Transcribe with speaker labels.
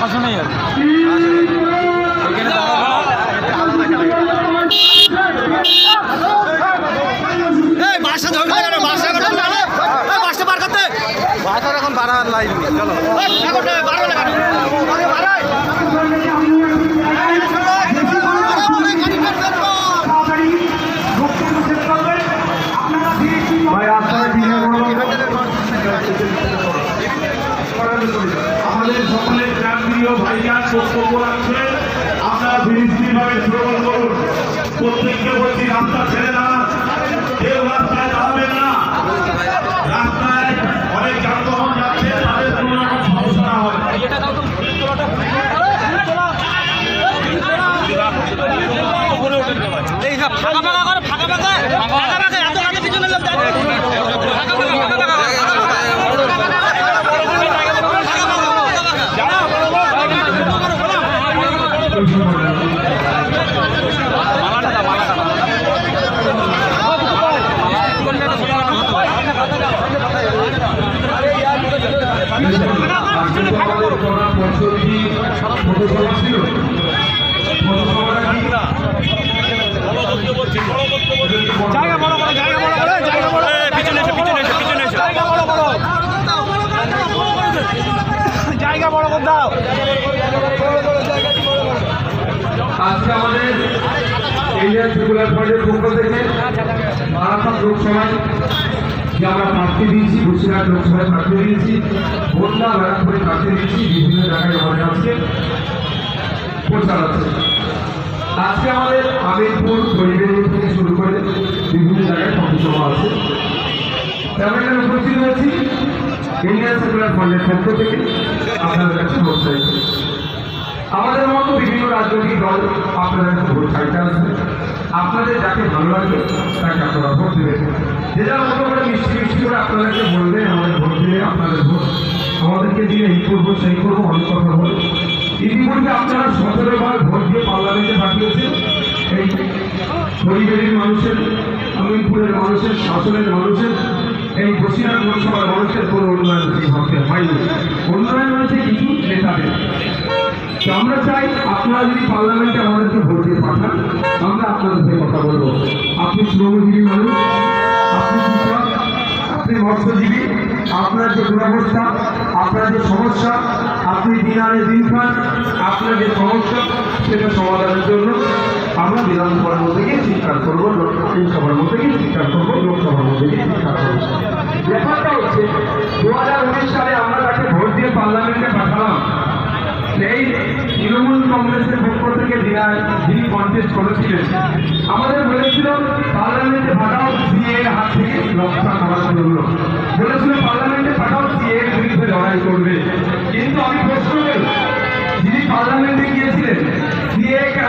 Speaker 1: শাসনেই আর
Speaker 2: বাসা ধরবে কেন? বাসা করতে। করতে
Speaker 1: বাজার এখন বাড়ার লাইন চলো
Speaker 3: আমাদের সকলের প্রাণপ্রিয় ভাইরা বক্তব্য রাখছেন আপনারা ধীরস্থিরভাবে শ্রবণ প্রত্যেককে বলছি রাস্তা ছেড়ে দাঁড়ান। জায়গা বড় বড় জায়গা বড় বড় জায়গা বড়
Speaker 2: পিছনে এসে পিছনে এসে পিছনে এসে।
Speaker 3: জায়গা বড় বড় জায়গা বড় করে দাও আজকে আমাদের ইন্ডিয়ান সেকুলার পার্টির পক্ষ থেকে মারাত্মক লোকসভায় যে আমরা প্রার্থী দিয়েছি বসিরহাট লোকসভায় প্রার্থী দিয়েছি বন্যা ব্যারাকপুরে প্রার্থী দিয়েছি, বিভিন্ন জায়গায় আমাদের আজকে প্রচার আছে আজকে আমাদের আমিরপুর পরিবেশ থেকে শুরু করে বিভিন্ন জায়গায় পথসভা আছে। তেমন এখানে উপস্থিত হয়েছি ইন্ডিয়ান সেকুলার ফান্ডের পক্ষ থেকে। আপনাদের কাছে চাইছি। আমাদের মতো বিভিন্ন রাজনৈতিক দল আপনাদের ভোট চাইতে আসবে। আপনাদের যাকে ভালো লাগবে তাকে আপনারা ভোট দেবেন। যে যার মতো করে মিষ্টি মিষ্টি করে আপনাদেরকে বলবেন আমাদের ভোট দিলে আপনাদের ভোট। আমাদেরকে দিয়ে এই করব, সেই করব, অনেক কথা বলে। ইতিমধ্যে আপনারা সতেরো বার ভোট দিয়ে পার্লামেন্টে পাঠিয়েছেন। এই পরিবারের মানুষের, আমিনপুরের মানুষের, শাসনের মানুষের, এই বসিরহাট লোকসভার মানুষের কোনো উন্নয়ন হতে হয়নি। উন্নয়ন আমরা চাই আপনারা যদি পার্লামেন্টে আমাদেরকে ভোট দিয়ে পাঠান, আমরা আপনাদের সাথে কথা বলব। আপনি শ্রমজীবী মানুষ, আপনি কৃষক, আপনি মৎস্যজীবী, আপনার যে দুরবস্থা, আপনার যে সমস্যা, আপনি দিন আনে দিন খান, আপনার যে সমস্যা, সেটা সমাধানের জন্য আমরা বিধানসভার মধ্যে গিয়ে চিৎকার করব, লোকসভার মধ্যে গিয়ে চিৎকার করব লোকসভার মধ্যে গিয়ে চিৎকার করব ব্যাপারটা হচ্ছে দু হাজার উনিশ সালে আমরা তাকে ভোট দিয়ে পার্লামেন্টে পাঠালাম সেই তৃণমূল কংগ্রেসের থেকে যিনি কন্টেস্ট করেছিলেন। আমাদের বলেছিল, পার্লামেন্টে পাঠাও সিএ হাত থেকে। রক্ষা করার জন্য। বলেছিল, পার্লামেন্টে পাঠাও সিএ বিরুদ্ধে লড়াই করবে। কিন্তু আমি প্রশ্ন করি, যিনি পার্লামেন্টে গিয়েছিলেন, সিএ কে